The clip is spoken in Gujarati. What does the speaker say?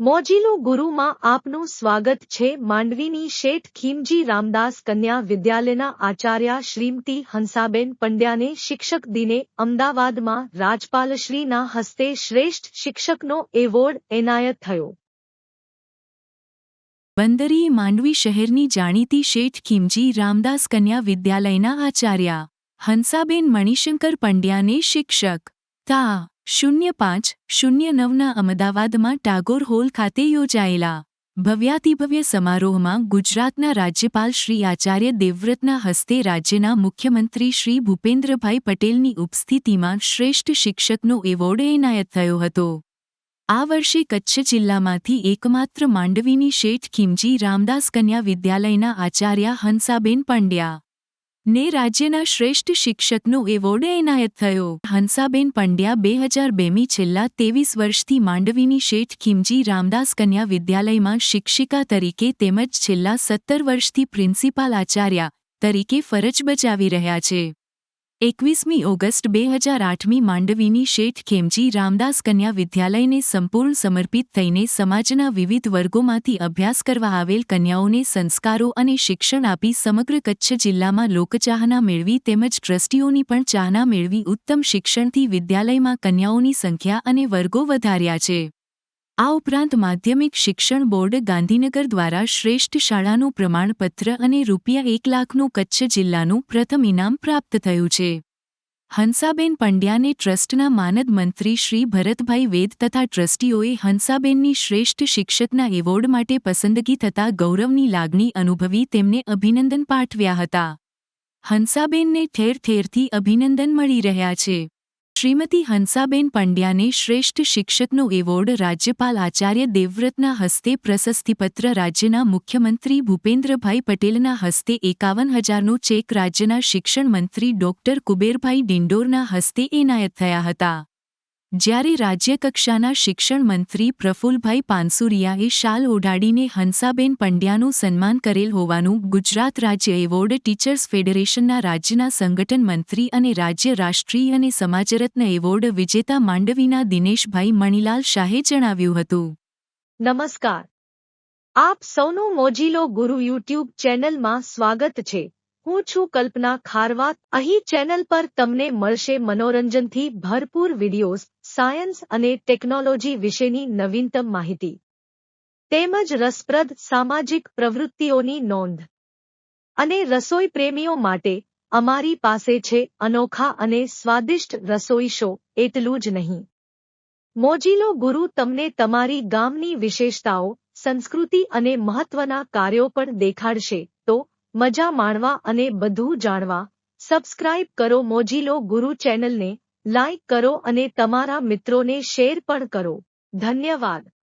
મોજીલો ગુરુમાં આપનું સ્વાગત છે. માંડવીની શેઠ ખીમજી રામદાસ કન્યા વિદ્યાલયના આચાર્ય શ્રીમતી હંસાબેન પંડ્યાને શિક્ષક દિને અમદાવાદમાં રાજપાલશ્રીના હસ્તે શ્રેષ્ઠ શિક્ષકનો એવોર્ડ એનાયત થયો. બંદરીએ માંડવી શહેરની જાણીતી શેઠ ખીમજી રામદાસ કન્યા વિદ્યાલયના આચાર્ય હંસાબેન મણિશંકર પંડ્યાને શિક્ષક તા શૂન્ય પાંચ શૂન્ય નવના અમદાવાદમાં ટાગોર હોલ ખાતે યોજાયેલા ભવ્યાતિભવ્ય સમારોહમાં ગુજરાતના રાજ્યપાલ શ્રી આચાર્ય દેવવ્રતના હસ્તે રાજ્યના મુખ્યમંત્રી શ્રી ભૂપેન્દ્રભાઈ પટેલની ઉપસ્થિતિમાં શ્રેષ્ઠ શિક્ષકનો એવોર્ડ એનાયત થયો હતો. આ વર્ષે કચ્છ જિલ્લામાંથી એકમાત્ર માંડવીની શેઠ ખીમજી રામદાસ કન્યા વિદ્યાલયના આચાર્ય હંસાબેન પંડ્યા ને રાજ્યના શ્રેષ્ઠ શિક્ષકનો એવોર્ડ એનાયત થયો. હંસાબેન પંડ્યા બે હજાર બેમી છેલ્લા ત્રેવીસ વર્ષથી માંડવીની શેઠ ખીમજી રામદાસ કન્યા વિદ્યાલયમાં શિક્ષિકા તરીકે તેમજ છેલ્લા સત્તર વર્ષથી પ્રિન્સિપાલ આચાર્યા તરીકે ફરજ બજાવી રહ્યા છે. એકવીસમી ઓગસ્ટ બે હજાર આઠમી માંડવીની શેઠ ખેમજી રામદાસ કન્યા વિદ્યાલયને સંપૂર્ણ સમર્પિત થઈને સમાજના વિવિધ વર્ગોમાંથી અભ્યાસ કરવા આવેલ કન્યાઓને સંસ્કારો અને શિક્ષણ આપી સમગ્ર કચ્છ જિલ્લામાં લોકચાહના મેળવી તેમજ ટ્રસ્ટીઓની પણ ચાહના મેળવી ઉત્તમ શિક્ષણથી વિદ્યાલયમાં કન્યાઓની સંખ્યા અને વર્ગો વધાર્યા છે. આ ઉપરાંત માધ્યમિક શિક્ષણ બોર્ડ ગાંધીનગર દ્વારા શ્રેષ્ઠ શાળાનું પ્રમાણપત્ર અને રૂપિયા એક લાખનું કચ્છ જિલ્લાનું પ્રથમ ઇનામ પ્રાપ્ત થયું છે. હંસાબેન પંડ્યાને ટ્રસ્ટના માનદ મંત્રી શ્રી ભરતભાઈ વેદ તથા ટ્રસ્ટીઓએ હંસાબેનની શ્રેષ્ઠ શિક્ષકના એવોર્ડ માટે પસંદગી થતા ગૌરવની લાગણી અનુભવી તેમને અભિનંદન પાઠવ્યા હતા. હંસાબેનને ઠેર ઠેરથી અભિનંદન મળી રહ્યા છે. શ્રીમતી હંસાબેન પંડ્યાને શ્રેષ્ઠ શિક્ષકનો એવોર્ડ રાજ્યપાલ આચાર્ય દેવવ્રતના હસ્તે પ્રશસ્તિપત્ર રાજ્યના મુખ્યમંત્રી ભૂપેન્દ્રભાઈ પટેલના હસ્તે એકાવન હજારનો ચેક રાજ્યના શિક્ષણ મંત્રી ડોક્ટર કુબેરભાઈ ડિંડોરના હસ્તે એનાયત થયા હતા. જ્યારે રાજ્યકક્ષાના શિક્ષણ મંત્રી પ્રફુલભાઈ પાનસુરિયાએ શાલ ઓઢાડીને હંસાબેન પંડ્યાનું સન્માન કરેલ હોવાનું ગુજરાત રાજ્ય એવોર્ડ ટીચર્સ ફેડરેશનના રાજ્યના સંગઠન મંત્રી અને રાજ્ય રાષ્ટ્રીય અને સમાજરત્ન એવોર્ડ વિજેતા માંડવીના દિનેશભાઈ મણિલાલ શાહે જણાવ્યું હતું. નમસ્કાર. આપ સૌનું મોજીલો ગુરુ યુટ્યુબ ચેનલમાં સ્વાગત છે. હું છું કલ્પના ખારવાત. અહીં ચેનલ પર તમને મળશે મનોરંજનથી ભરપૂર વિડીયોઝ, સાયન્સ અને ટેકનોલોજી વિશેની નવીનતમ માહિતી. તેમજ રસપ્રદ સામાજિક પ્રવૃત્તિઓની નોંધ. અને રસોઈ પ્રેમીઓ માટે અમારી પાસે છે અનોખા અને સ્વાદિષ્ટ રસોઈ શો, એટલું જ નહીં. મોજીલો ગુરુ તમને તમારી ગામની વિશેષતાઓ, સંસ્કૃતિ અને મહત્વના કાર્યો પણ દેખાડશે. મજા માણવા અને બધું જાણવા. સબસ્ક્રાઇબ કરો મોજીલો ગુરુ ચેનલને લાઇક કરો અને તમારા મિત્રોને શેર પણ કરો. ધન્યવાદ.